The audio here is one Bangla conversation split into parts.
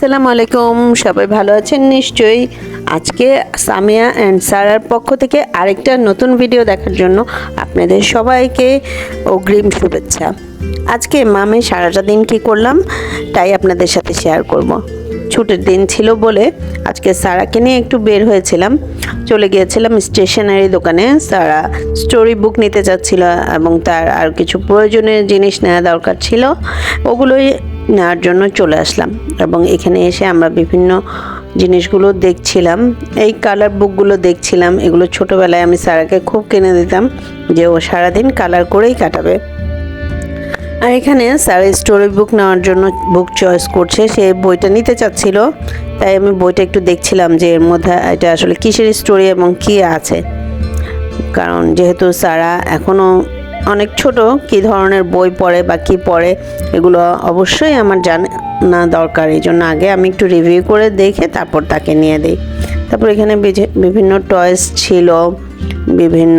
আসসালামু আলাইকুম, সবাই ভালো আছেন নিশ্চয়ই। আজকে সামিয়া অ্যান্ড সারার পক্ষ থেকে আরেকটা নতুন ভিডিও দেখার জন্য আপনাদের সবাইকে অগ্রিম শুভেচ্ছা। আজকে মামে সারাটা দিন কী করলাম, তাই আপনাদের সাথে শেয়ার করব। ছুটির দিন ছিল বলে আজকে সারাকে নিয়ে একটু বের হয়েছিলাম। চলে গিয়েছিলাম স্টেশনারি দোকানে। সারা স্টোরি বুক নিতে চাচ্ছিল এবং তার আর কিছু প্রয়োজনীয় জিনিস নেওয়া দরকার ছিল, ওগুলোই নেওয়ার জন্য চলে আসলাম এবং এখানে এসে আমরা বিভিন্ন জিনিসগুলো দেখছিলাম। এই কালার বুকগুলো দেখছিলাম, এগুলো ছোটোবেলায় আমি সারাকে খুব কিনে দিতাম যে ও সারাদিন কালার করেই কাটাবে। আর এখানে স্যার স্টোরি বুক নেওয়ার জন্য বুক চয়েস করছে। সে বইটা নিতে চাচ্ছিল, তাই আমি বইটা একটু দেখছিলাম যে এর মধ্যে এটা আসলে কিসের স্টোরি এবং কি আছে। কারণ যেহেতু সারা এখনও অনেক ছোট, কি ধরনের বই পড়ে বা কি পড়ে, এগুলো অবশ্যই আমার জানা দরকার। এই জন্য আগে আমি একটু রিভিউ করে দেখে তারপর তাকে নিয়ে দিই। তারপর এখানে বিভিন্ন টয়েস ছিল, বিভিন্ন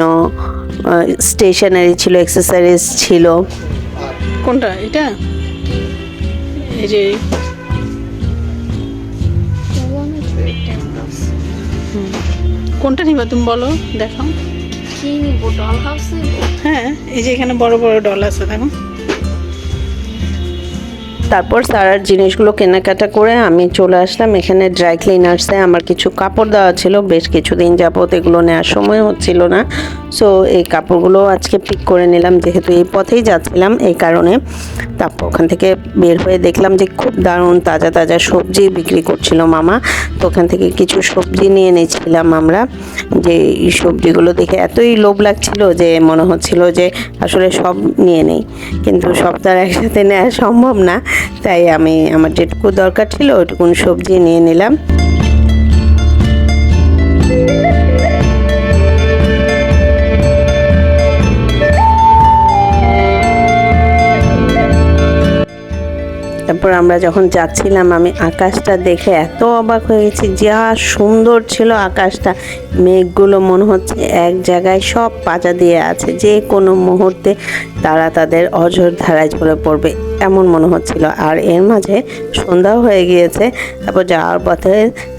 স্টেশনারি ছিল এক্সেসারিজ ছিল। কোনটা? এটা? এই যে কোনটা নিবা তুমি বলো দেখো হ্যাঁ এই যে এখানে বড় বড় ডল আছে দেখো। তারপর সারার জিনিসগুলো কেনাকাটা করে আমি চলে আসলাম। এখানে ড্রাই ক্লিনার্সে আমার কিছু কাপড় দেওয়া ছিল। বেশ কিছুদিন যাবত এগুলো নেওয়ার সময় হচ্ছিল না। সো এই কাপড়গুলো আজকে পিক করে নিলাম। যেহেতু এই পথেই যাচ্ছিলাম, এই কারণে তারপর ওখান থেকে বের হয়ে দেখলাম যে খুব দারুণ তাজা তাজা সবজি বিক্রি করছিল মামা। তো ওখান থেকে কিছু সবজি নিয়ে নিয়েছিলাম আমরা। যে এই সবজিগুলো দেখে এতই লোভ লাগছিল যে মনে হচ্ছিল যে আসলে সব নিয়ে নেই। কিন্তু সব তার একসাথে নেওয়া সম্ভব না। তাই আমি আমার যেটুকু দরকার ছিল ওইটুকুন সবজি নিয়ে নিলাম। তারপর আমরা যখন যাচ্ছিলাম, আমি আকাশটা দেখে এত অবাক হয়ে গেছি, যা সুন্দর ছিল আকাশটা। মেঘগুলো মনে হচ্ছে এক জায়গায় সব পাজা দিয়ে আছে, যে কোনো মুহূর্তে তারা তাদের অঝর ধারায় ঝরে পড়বে, এমন মনে হচ্ছিল। আর এর মাঝে সন্ধ্যাও হয়ে গিয়েছে, তারপর যাওয়ার পথে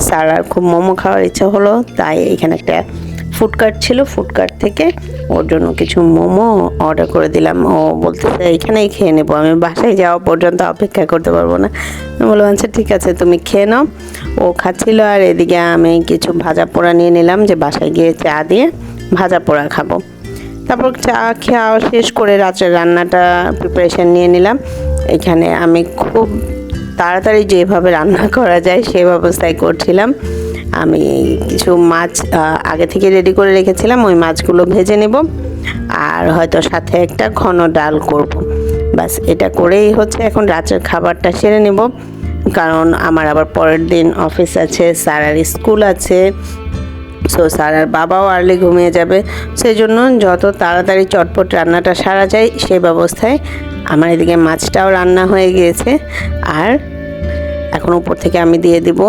সারার খুব মোমো খাওয়ার ইচ্ছা হলো, তাই এখানে একটা ফুডকার্ট ছিল, ফুডকার্ট থেকে ওর জন্য কিছু মোমো অর্ডার করে দিলাম। ও বলতেছে এখানেই খেয়ে নেব, আমি বাসায় যাওয়া পর্যন্ত অপেক্ষা করতে পারব না। আমি বললাম আচ্ছা ঠিক আছে, তুমি খেয়ে নাও। ও খাচ্ছিল আর এদিকে আমি কিছু ভাজা পোড়া নিয়ে নিলাম যে বাসায় গিয়ে চা দিয়ে ভাজা পোড়া খাব। তারপর চা খাওয়া শেষ করে রাত্রে রান্নাটা প্রিপারেশন নিয়ে নিলাম। এখানে আমি খুব তাড়াতাড়ি যেভাবে রান্না করা যায় সেই ব্যবস্থায় করছিলাম। আমি কিছু মাছ আগে থেকে রেডি করে রেখেছিলাম, ওই মাছগুলো ভেজে নেব। আর হয়তো সাথে একটা ঘন ডাল করব। বাস এটা করেই হচ্ছে এখন রাতের খাবারটা সেরে নেব। কারণ আমার আবার পরের দিন অফিস আছে সারার স্কুল আছে। সো সারার বাবাও আর্লি ঘুমিয়ে যাবে। সেই জন্য যত তাড়াতাড়ি চটপট রান্নাটা সারা যায় সেই ব্যবস্থায় আমার এদিকে মাছটাও রান্না হয়ে গিয়েছে। আর এখন উপর থেকে আমি দিয়ে দিব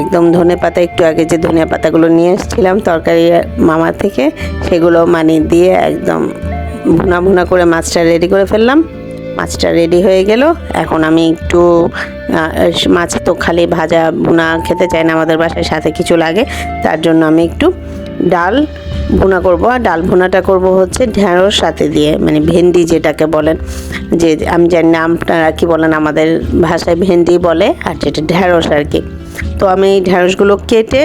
একদম ধনে পাতা, একটু আগে যে ধনে পাতাগুলো নিয়ে এসেছিলাম তরকারি মামা থেকে, সেগুলো মানে দিয়ে একদম ভুনা ভুনা করে মাছটা রেডি করে ফেললাম। মাছটা রেডি হয়ে গেল। এখন আমি একটু মাছ তো খালি ভাজা ভুনা খেতে চাই না, আমাদের বাসায় সাথে কিছু লাগে। তার জন্য আমি একটু ডাল ভুনা করব। আর ডাল ভুনাটা করব হচ্ছে ঢেঁড়স সাথে দিয়ে মানে ভেন্ডি যেটাকে বলেন। যে, আমি জানি না, আপনারা কি বলেন, আমাদের ভাষায় ভেন্ডি বলে, আর যেটা ঢেঁড়স আর কি। তো আমি এই ঢেঁড়সগুলো কেটে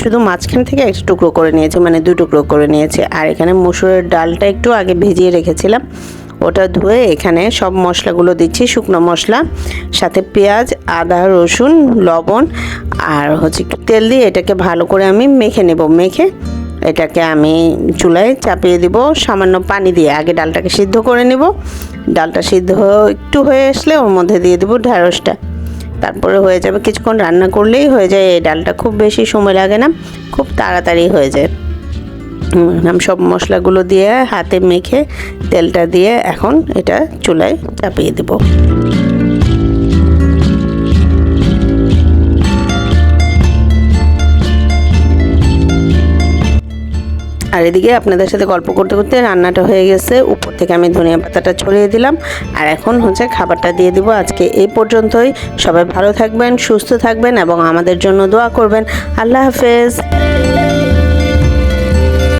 শুধু মাঝখান থেকে একটা টুকরো করে নিয়েছি মানে দু টুকরো করে নিয়েছি। আর এখানে মুসুরের ডালটা একটু আগে ভিজিয়ে রেখেছিলাম। ওটা ধুয়ে এখানে সব মশলাগুলো দিচ্ছি, শুকনো মশলা, সাথে পেঁয়াজ, আদা, রসুন, লবণ, আর হচ্ছে একটু তেল দিয়ে এটাকে ভালো করে আমি মেখে নেব। মেখে এটাকে আমি চুলায় চাপিয়ে দিব, সামান্য পানি দিয়ে আগে ডালটাকে সিদ্ধ করে নেব। ডালটা সিদ্ধ একটু হয়ে আসলে ওর মধ্যে দিয়ে দেবো ঢ্যাঁড়সটা তারপরে হয়ে যাবে, কিছুক্ষণ রান্না করলেই হয়ে যায় এই ডালটা। খুব বেশি সময় লাগে না, খুব তাড়াতাড়ি হয়ে যায়। আমি সব মশলাগুলো দিয়ে হাতে মেখে তেলটা দিয়ে এখন এটা চুলায় চাপিয়ে দেবো। আর এদিকে আপনাদের সাথে গল্প করতে করতে রান্নাটা হয়ে গেছে। উপর থেকে আমি ধনিয়া পাতাটা ছড়িয়ে দিলাম। আর এখন হচ্ছে খাবারটা দিয়ে দিব। আজকে এই পর্যন্তই। সবাই ভালো থাকবেন, সুস্থ থাকবেন এবং আমাদের জন্য দোয়া করবেন। আল্লাহ হাফেজ।